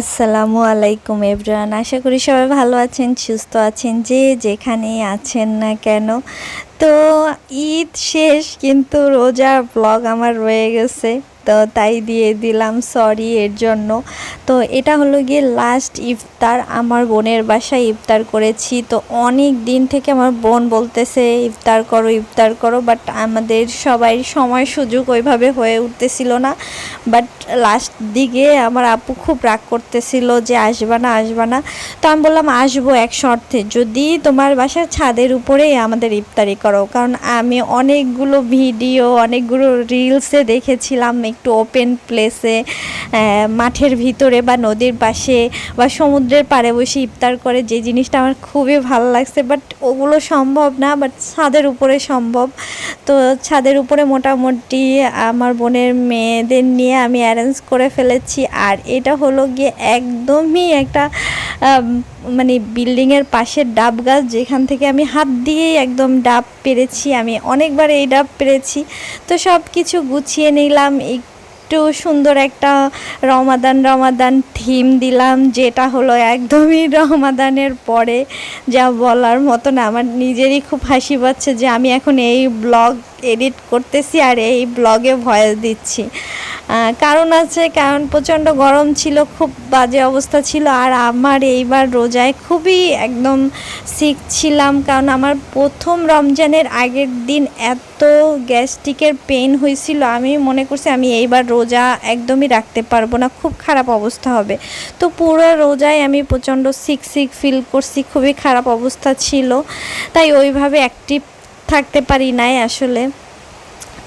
আসসালামু আলাইকুম এভরান আশা করি সবাই ভালো আছেন, সুস্থ আছেন, যে যেখানেই আছেন না কেন। তো ঈদ শেষ, কিন্তু রোজার ব্লগ আমার রয়ে গেছে। তো তাই দিয়ে দিলাম সরি এর জন্য। তো এটা হলো গিয়ে লাস্ট ইফতার। আমার বোনের বাসায় ইফতার করেছি। তো অনেক দিন থেকে আমার বোন বলতেছে, ইফতার করো ইফতার করো। বাট আমাদের সবাই সময় সুযোগ ওইভাবে হয়ে উঠতেছিল না। বাট লাস্ট দিকে আমার আপু খুব রাগ করতেছিল যে, আসবা না আসবা না। তো আমি বললাম, আসব এক শর্তে। যদি তোমার বাসার ছাদের উপরেই আমাদের ইফতারি করো। কারণ আমি অনেকগুলো ভিডিও অনেকগুলো রিলসে দেখেছিলাম একটু ওপেন প্লেসে মাঠের ভিতরে বা নদীর পাশে বা সমুদ্রের পাড়ে বসে ইফতার করে, যে জিনিসটা আমার খুবই ভালো লাগছে বাট ওগুলো সম্ভব না বাট ছাদের উপরে সম্ভব। তো ছাদের উপরে মোটামুটি আমার বোনের মেয়েদের নিয়ে আমি অ্যারেঞ্জ করে ফেলেছি, আর এটা হলো গিয়ে একদমই একটা মানে বিল্ডিংয়ের পাশের ডাব গাছ যেখান থেকে আমি হাত দিয়েই একদম ডাব পেরেছি, আমি অনেকবার এই ডাব পেরেছি। তো সব কিছু গুছিয়ে নিলাম, একটু সুন্দর একটা রমাদান রমাদান থিম দিলাম, যেটা হলো একদমই রমাদানের পরে, যা বলার মতো না আমার নিজেরই খুব হাসি পাচ্ছে যে আমি এখন এই ব্লগ এডিট করতেছি আর এই ব্লগে ভয়েস দিচ্ছি। কারণ আছে, কারণ প্রচণ্ড গরম ছিল, খুব বাজে অবস্থা ছিল আর আমার এইবার রোজায় খুবই একদম সিক ছিলাম কারণ আমার প্রথম রমজানের আগের দিন এত গ্যাস্ট্রিকের পেন হয়েছিল, আমি মনে করছি আমি এইবার রোজা একদমই রাখতে পারব না, খুব খারাপ অবস্থা হবে। তো পুরো রোজায় আমি প্রচণ্ড সিক সিক ফিল করছি, খুবই খারাপ অবস্থা ছিল। তাই ওইভাবে অ্যাক্টিভ থাকতে পারি নাই আসলে।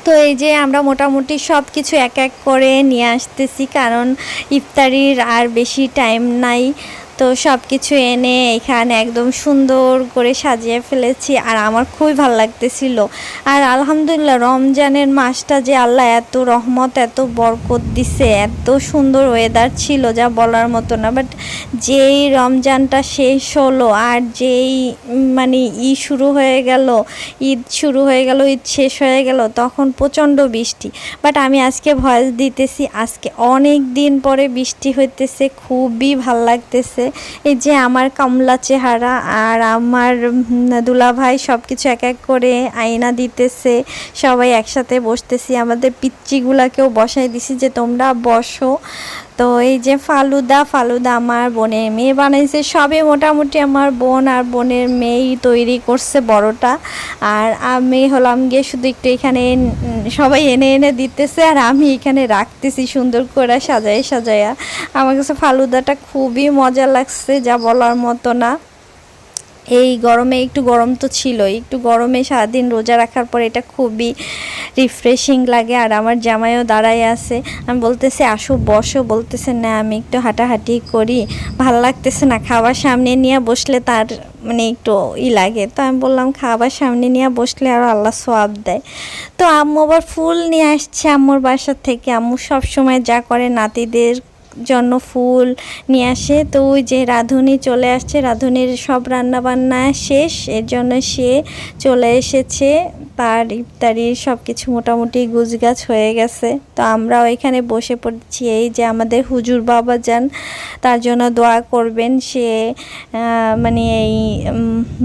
তো এই যে আমরা মোটামুটি সব কিছু এক এক করে নিয়ে আসতেছি, কারণ ইফতারির আর বেশি টাইম নাই। তো সব কিছু এনে এখানে একদম সুন্দর করে সাজিয়ে ফেলেছি আর আমার খুবই ভালো লাগতেছিল। আর আলহামদুলিল্লাহ রমজানের মাসটা যে আল্লাহ এত রহমত, এত বরকত দিছে, এত সুন্দর ওয়েদার ছিল যা বলার মতো না। বাট যেই রমজানটা শেষ হলো আর যেই মানে ই শুরু হয়ে গেল, ঈদ শুরু হয়ে গেল, ঈদ শেষ হয়ে গেল, তখন প্রচণ্ড বৃষ্টি। বাট আমি আজকে ভয়েস দিতেছি, আজকে অনেক দিন পরে বৃষ্টি হইতেছে, খুবই ভালো লাগতেছে। এই যে আমার কমলা চেহারা আর আমার দুলাভাই সব কিছু এক এক করে আয়না দিতেছে, সবাই একসাথে বসতেছি, আমাদের পিচ্চিগুলাকেও বসাই দিছি যে তোমরা বসো। তো এই যে ফালুদা ফালুদা আমার বোনের মেয়ে বানাইছে, সবে মোটামুটি আমার বোন আর বোনের মেয়েই তৈরি করছে বড়টা। আর আমি হলাম গিয়ে শুধু একটু এখানে সবাই এনে এনে দিতেছে, আর আমি এখানে রাখতেছি সুন্দর করে সাজায় সাজায়া। আমার কাছে ফালুদাটা খুবই মজা লাগছে, যা বলার মতো না। এই গরমে একটু গরম তো ছিলই, একটু গরমে সারাদিন রোজা রাখার পর এটা খুবই রিফ্রেশিং লাগে। আর আমার জামাইও দাঁড়ায় আছে। আমি বলতেছি, আসো, বসো। বলতেছে, না, আমি একটু হাঁটাহাঁটি করি। ভালো লাগতেছে না, খাবার সামনে নিয়ে বসলে তার মানে একটু ই লাগে। তো আমি বললাম, খাবার সামনে নিয়ে বসলে আরও আল্লাহ সোয়াব দেয়। তো আম্মু আবার ফুল নিয়ে আসছে আম্মুর বাসা থেকে। আম্মু সব সময় যা করে, নাতিদের জন্য ফুল নিয়ে আসে। তো ওই যে রাঁধুনি চলে আসছে, রাঁধুনির সব রান্না বান্না শেষ। এর জন্য সে চলে এসেছে। তার ইফতারির সব কিছু মোটামুটি গুছগাছ হয়ে গেছে। তো আমরাও এখানে বসে পড়ছি। এই যে আমাদের হুজুর বাবা যান, তার জন্য দোয়া করবেন। সে মানে এই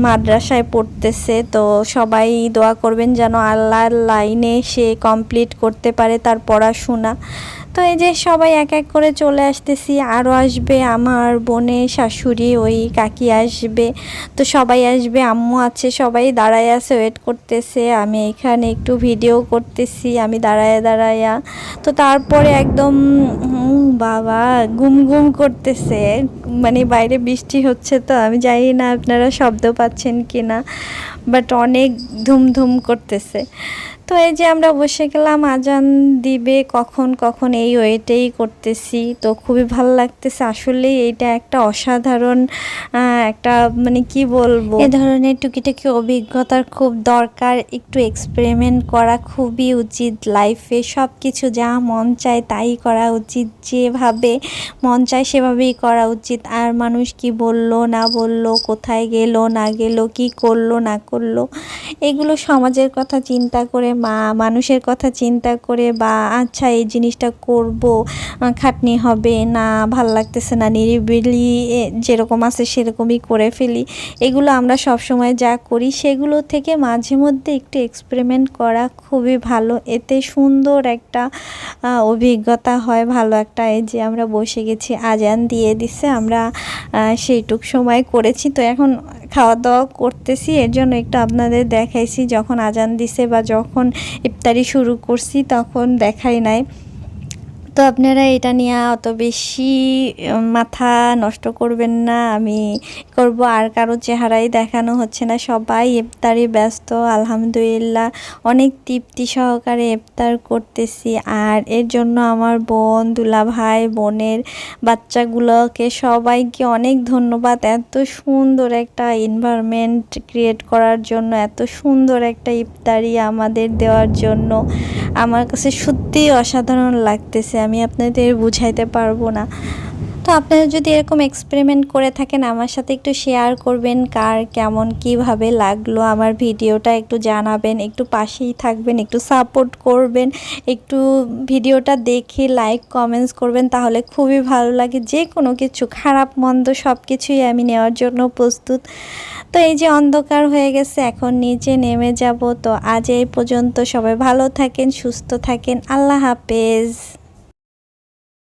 মাদ্রাসায় পড়তেছে। তো সবাই দোয়া করবেন যেন আল্লাহর লাইনে সে কমপ্লিট করতে পারে তার পড়াশোনা। তো এই যে সবাই এক এক করে চলে আসতেছি আরও আসবে আমার বোনের শাশুড়ি, ওই কাকি আসবে, তো সবাই আসবে, আম্মু আছে, সবাই দাঁড়ায় আছে ওয়েট করতেছে, আমি এখানে একটু ভিডিও করতেছি, আমি দাঁড়ায় দাঁড়ায়া, তো তারপরে একদম বাবা, গুম গুম করতেছে মানে বাইরে বৃষ্টি হচ্ছে তো, আমি জানি না আপনারা শব্দ পাচ্ছেন কি না বাট অনেক ধুম ধুম করতেছে তো এই যে আমরা বসে গেলাম, আজান দিবে, কখন কখন এই ওয়েটেই করতেছি। তো খুবই ভালো লাগতেছে। আসলে এইটা একটা অসাধারণ একটা মানে কি বলব? এ ধরনের টুকিটাকি অভিজ্ঞতার খুব দরকার। একটু এক্সপেরিমেন্ট করা খুবই উচিত লাইফে সব কিছু যা মন চায় তাই করা উচিত। যেভাবে মন চায় সেভাবেই করা উচিত। আর মানুষ কি বলল, না বলল, কোথায় গেল, না গেল, কি করল, না করল, এগুলো সমাজের কথা চিন্তা করে মা মানুষের কথা চিন্তা করে বা আচ্ছা এই জিনিসটা করব খাটনি হবে, না, ভালো লাগতেছে না, নিরিবিলি যেরকম আছে সেরকমই করে ফেলি। এগুলো আমরা সব সময় যা করি, সেগুলো থেকে মাঝে মধ্যে একটু এক্সপেরিমেন্ট করা খুবই ভালো। এতে সুন্দর একটা অভিজ্ঞতা হয়, ভালো একটা এই যে আমরা বসে গেছি, আজান দিয়ে দিছে, আমরা সেইটুক সময় করেছি। তো এখন খাওয়া দাওয়া করতেছি। এর জন্য একটু আপনাদের দেখাইছি। যখন আজান দিছে বা যখন ইফতারি শুরু করছি, তখন দেখাই নাই। তো আপনারা এটা নিয়ে অত বেশি মাথা নষ্ট করবেন না। আমি করব, আর কারও চেহারাই দেখানো হচ্ছে না। সবাই ইফতারি ব্যস্ত, আলহামদুলিল্লাহ। অনেক তৃপ্তি সহকারে ইফতার করতেছি। আর এর জন্য আমার বোন দুলা ভাই বোনের বাচ্চাগুলোকে সবাইকে অনেক ধন্যবাদ। এত সুন্দর একটা এনভায়রনমেন্ট ক্রিয়েট করার জন্য, এত সুন্দর একটা ইফতারি আমাদের দেওয়ার জন্য। আমার কাছে সত্যিই অসাধারণ লাগতেছে। আমি আপনাদের বুঝাইতে পারব না। তো আপনারা যদি এরকম এক্সপেরিমেন্ট করে থাকেন, আমার সাথে একটু শেয়ার করবেন কার কেমন, কীভাবে লাগল আমার ভিডিওটা, একটু জানাবেন, একটু পাশেই থাকবেন, একটু সাপোর্ট করবেন, একটু ভিডিওটা দেখে লাইক কমেন্টস করবেন, তাহলে খুবই ভালো লাগে। যে কোনো কিছু, খারাপ, মন্দ সব কিছুই আমি নেওয়ার জন্য প্রস্তুত। তো এই যে অন্ধকার হয়ে গেছে, এখন নিচে নেমে যাব। তো আজ এই পর্যন্ত সবাই ভালো থাকেন, সুস্থ থাকেন। আল্লাহ হাফেজ।